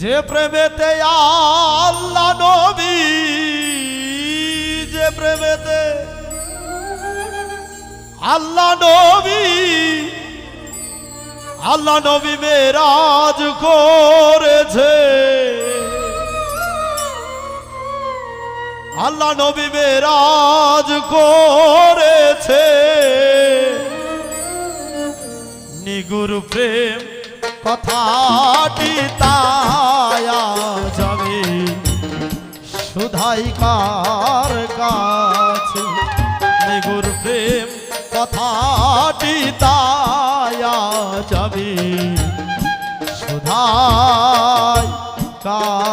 যে প্রেমেতে আল্লাহ নবী, যে প্রেমেতে আল্লাহ নবী আল্লাহ নবী মেরাজ করেছে। আল্লাহ নবী মেরাজ করেছে। নিগুর প্রেম কথাটি কার কাছে নিগুর প্রেম কথাটি তায়া যাবে সুধাই কার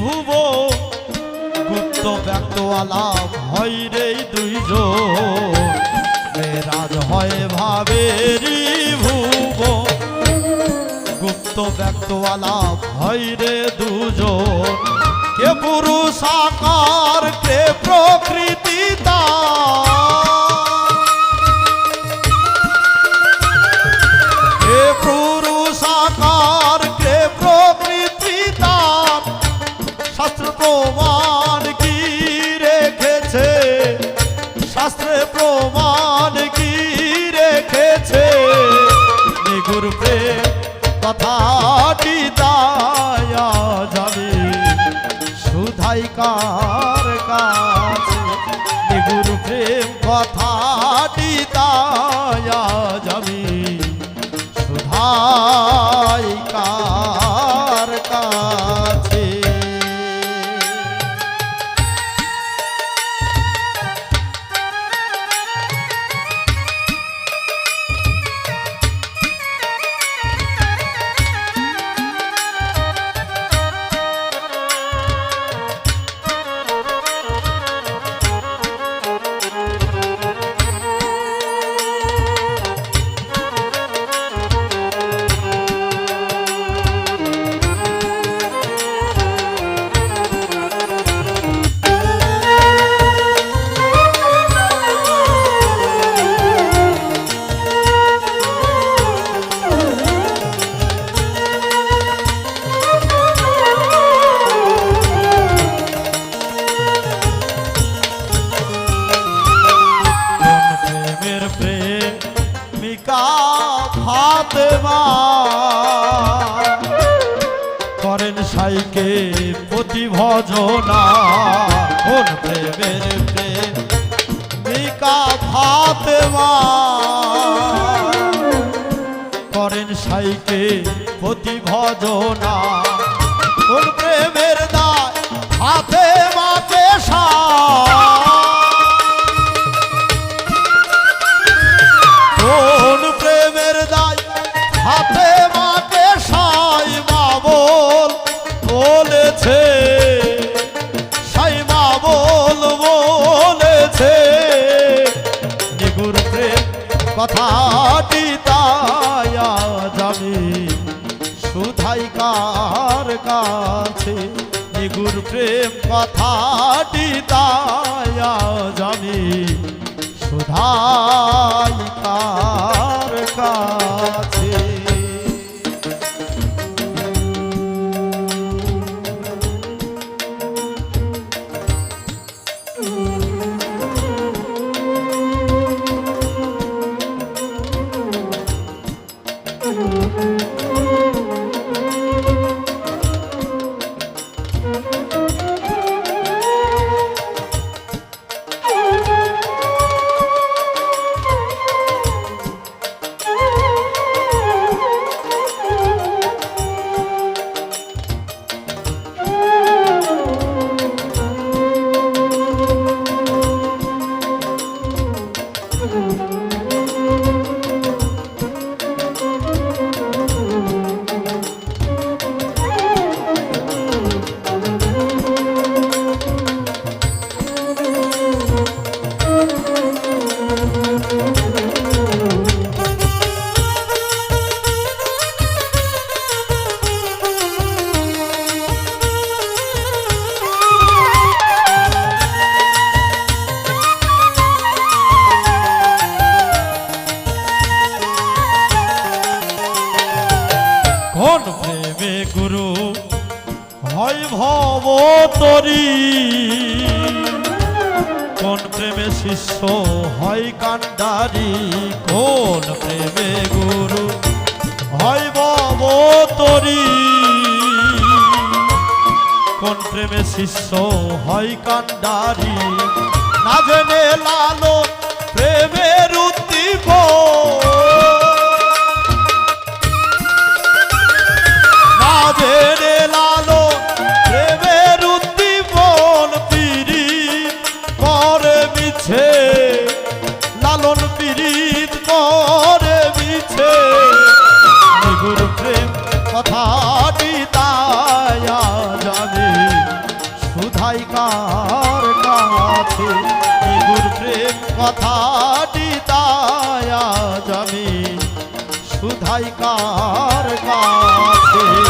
ভুব। গুপ্ত ব্যক্ত আলাপ হয় রে দুইজন। মেরাজ হয় ভাবেরি ভুব। গুপ্ত ব্যক্ত আলাপ হয় রে দুজন কে পুরুষ আকার প্রমাণ কি রেখেছে? শাস্ত্রে প্রমাণ কি রেখেছে? নিগুর প্রেম কথাটি দায়া যাবে সুধাই কার কাছে? নিগুর প্রেম কথাটি দায়া যাবে সুধাই করেন সাইকে প্রতি ভজনা কোন প্রেমের প্রেম প্রেমিকা ফাতেমা করেন সাইকে প্রতি ভজনা কোন প্রেমের দায় হাতে কথাটি তায়া যাবে সুধাই কার কাছে নিগুর প্রেম কথাটি তায়া যাবে সুধাই কার কাছে। এখন প্রেমে গুরু। হয় ভবতরি কোন প্রেমে শিষ্য হয় কান্ডারি কোন প্রেমে গুরু হয় ভবতরি কোন প্রেমে শিষ্য হয় কান্ডারি না জেনে লালো প্রেমের উদ্দীপন জেনে লালো, প্রেমের উদ্দীপন পিরি করে মিছে। লালন পীড়িত করে মিছে। নিগুর প্রেম কথাটি তায়া যাবে সুধাই কার কাছে। নিগুর প্রেম কথাটি তায়া যাবে সুধাই কার কাছে।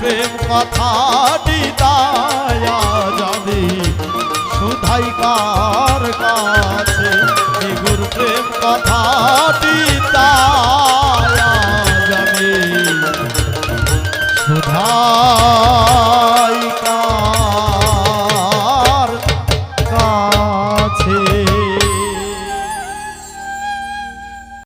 প্রেম কথাটি দায়া জানি। সুধাই কার কাছে? গুরু প্রেম কথাটি